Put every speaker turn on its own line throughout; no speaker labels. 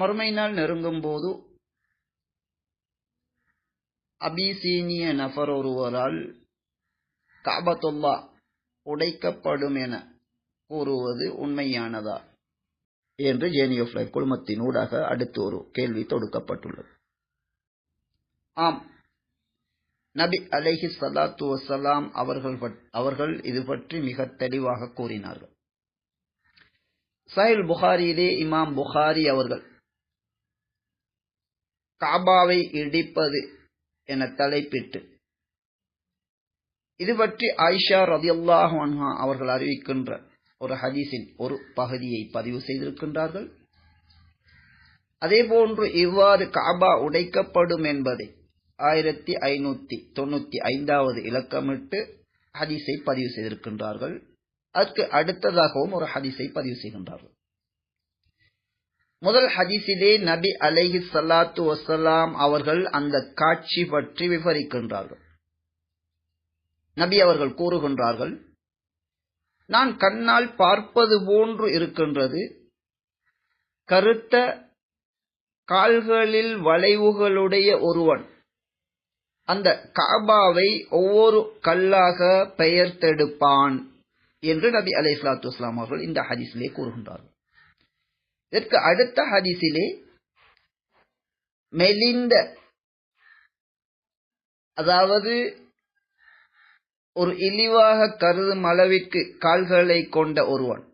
மறுமை நாள் நெருங்கும் போது அபிசீனிய நபர் ஒருவரால் காபத்துல்லா உடைக்கப்படும் என கூறுவது உண்மையானதா என்று ஜேனியோஃப்லை குழுமத்தின் ஊடாக அடுத்து ஒரு கேள்வி தொடுக்கப்பட்டுள்ளது. ஆம். நபி அலைஹி சலாத்து வசலாம் அவர்கள் அவர்கள் இது பற்றி மிக தெளிவாக கூறினார்கள். சஹில் புகாரியிலே இமாம் புகாரி அவர்கள் காபாவை இடிப்பது என தலைப்பிட்டு. இது பற்றி ஆயிஷா ரதியல்லாஹ் அவர்கள் அறிவிக்கின்ற ஒரு ஹதீஸின் ஒரு பகுதியை பதிவு செய்திருக்கின்றார்கள். அதேபோன்று இவ்வாறு காபா உடைக்கப்படும் என்பதை ஆயிரத்தி ஐநூத்தி தொண்ணூத்தி ஐந்தாவது இலக்கமிட்டு ஹதீஸை பதிவு செய்திருக்கின்றார்கள். அதற்கு அடுத்ததாகவும் ஒரு ஹதீஸை பதிவு செய்கின்றார்கள். முதல் ஹதீஸிலே நபி அலைஹி சல்லாத்து வசலாம் அவர்கள் அந்த காட்சி பற்றி விவரிக்கின்றார்கள். நபி அவர்கள் கூறுகின்றார்கள் நான் கண்ணால் பார்ப்பது போன்று இருக்கின்றது. கருத்த கால்களில் வளைவுகளுடைய ஒருவன் அந்த காபாவை ஒவ்வொரு கல்லாக பெயர்த்தெடுப்பான் என்று நபி அலை இஸ்லாத்து வஸ்லாம் அவர்கள் இந்த ஹதீஸிலே கூறுகின்றார்கள். இதற்கு அடுத்த ஹதீஸிலே மெலிந்த அதாவது ஒரு இழிவாக கருதும் அளவிற்கு கால்களை கொண்ட ஒருவன்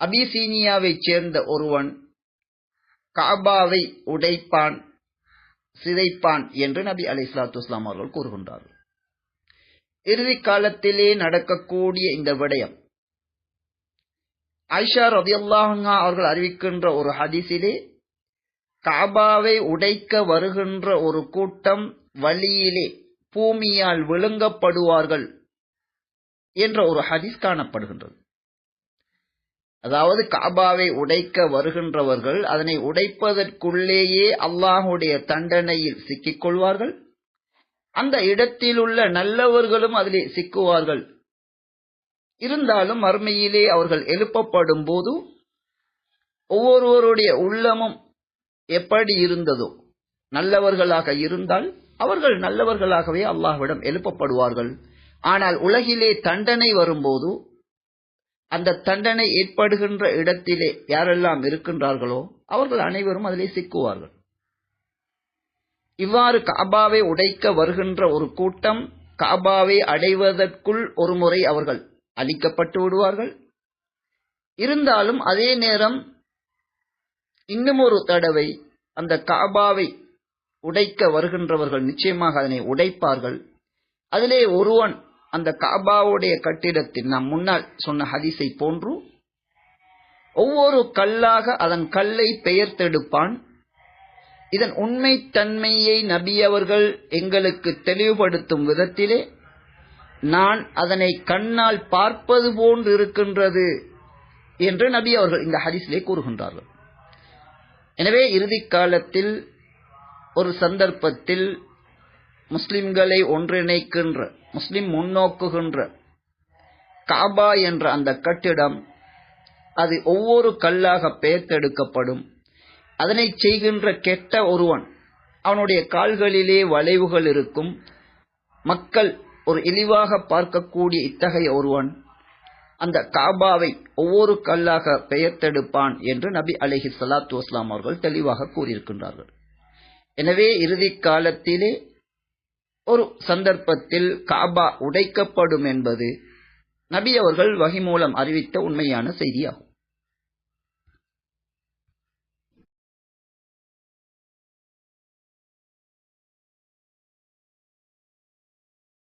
அபிசீனியாவைச் சேர்ந்த ஒருவன் காபாவை உடைப்பான் சிதைப்பான் என்று நபி அலி இஸ்லாத்து இஸ்லாம் அவர்கள் கூறுகின்றார்கள். இறுதி காலத்திலே நடக்கக்கூடிய இந்த விடயம் ஐஷா ரபியல்லாஹா அவர்கள் அறிவிக்கின்ற ஒரு ஹதிசிலே காபாவை உடைக்க வருகின்ற ஒரு கூட்டம் வழியிலே பூமியால் விழுங்கப்படுவார்கள் என்ற ஒரு ஹதிஸ் காணப்படுகின்றது. அதாவது காபாவை உடைக்க வருகின்றவர்கள் அதனை உடைப்பதற்குள்ளேயே அல்லாஹுடைய தண்டனையில் சிக்கிக் கொள்வார்கள். அந்த இடத்தில் உள்ள நல்லவர்களும் அதிலே சிக்குவார்கள். இருந்தாலும் மறுமையிலே அவர்கள் எழுப்பப்படும் போது ஒவ்வொருவருடைய உள்ளமும் எப்படி இருந்ததோ நல்லவர்களாக இருந்தால் அவர்கள் நல்லவர்களாகவே அல்லாஹ்விடம் எழுப்பப்படுவார்கள். ஆனால் உலகிலே தண்டனை வரும்போது அந்த தண்டனை ஏற்படுகின்ற இடத்திலே யாரெல்லாம் இருக்கின்றார்களோ அவர்கள் அனைவரும் அதிலே சிக்குவார்கள். இவ்வாறு காபாவை உடைக்க வருகின்ற ஒரு கூட்டம் காபாவை அடைவதற்குள் ஒரு முறை அவர்கள் அழிக்கப்பட்டு விடுவார்கள். இருந்தாலும் அதே நேரம் இன்னும் ஒரு தடவை அந்த காபாவை உடைக்க வருகின்றவர்கள் நிச்சயமாக அதனை உடைப்பார்கள். அதிலே ஒருவன் அந்த காபாவுடைய கட்டிடத்தில் நாம் முன்னால் சொன்ன ஹதிசை போன்று ஒவ்வொரு கல்லாக அதன் கல்லை பெயர்த்தெடுப்பான் இதன் உண்மை தன்மையை நபியவர்கள் எங்களுக்கு தெளிவுபடுத்தும் விதத்திலே நான் அதனை கண்ணால் பார்ப்பது போன்று இருக்கின்றது என்று நபி அவர்கள் இந்த ஹதீஸிலே கூறுகின்றார்கள். எனவே இறுதி காலத்தில் ஒரு சந்தர்ப்பத்தில் முஸ்லிம்களை ஒன்றிணைக்கின்ற முஸ்லிம் முன்னோக்குகின்ற காபா என்ற அந்த கட்டிடம் அது ஒவ்வொரு கல்லாக பெயர்த்தெடுக்கப்படும். அதனை செய்கின்ற கெட்ட ஒருவன் அவனுடைய கால்களிலே வளைவுகள் இருக்கும். மக்கள் ஒரு இழிவாக பார்க்கக்கூடிய இத்தகைய ஒருவன் அந்த காபாவை ஒவ்வொரு கல்லாக பெயர்த்தெடுப்பான் என்று நபி அலிஹி சலாத்து வஸ்லாம் அவர்கள் தெளிவாக கூறியிருக்கின்றார்கள். எனவே இறுதி காலத்திலே ஒரு சந்தர்ப்பத்தில் காபா உடைக்கப்படும் என்பது நபி அவர்கள் வகி மூலம் அறிவித்த உண்மையான செய்தியாகும்.